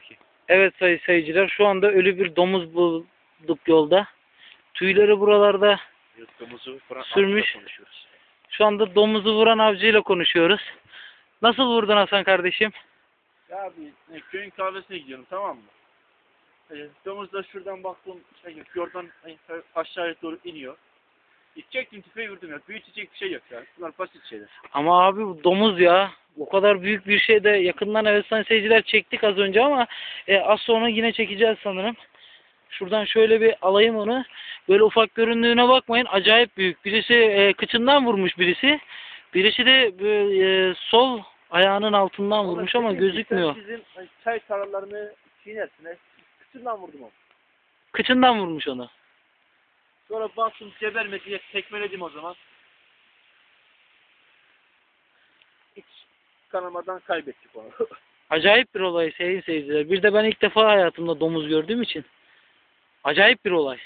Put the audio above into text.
bakayım. Evet sayın seyirciler şu anda ölü bir domuz bulduk yolda. Tüyleri buralarda. Yuttuğumuzu Kur'an Sürmüş. konuşuyoruz. Şu anda domuzu vuran avcıyla konuşuyoruz. Nasıl vurdun Hasan kardeşim? Ya abi e, köyün kahvesine gidiyorum tamam mı? E, domuz da şuradan baktım şey, fjorddan e, aşağıya doğru iniyor. İçecektim tüfeği vurdum ya. Büyütecek bir şey yok ya. Bunlar basit şeyler. Ama abi bu domuz ya. O kadar büyük bir şey de yakından evet sayın seyirciler çektik az önce ama e, az sonra yine çekeceğiz sanırım. Şuradan şöyle bir alayım onu. Böyle ufak göründüğüne bakmayın. Acayip büyük. Birisi e, kıçından vurmuş birisi. Birisi de e, sol ayağının altından vurmuş ama gözükmüyor. Bizim e, çay tarlalarını çiğnersin. E, Kıçından vurdum onu. Kıçından vurmuş onu. Sonra baktım gebermedi diye tekmeledim o zaman. Hiç kanamadan kaybettik onu. Acayip bir olay sayın seyirciler. Bir de ben ilk defa hayatımda domuz gördüğüm için. Acayip bir olay.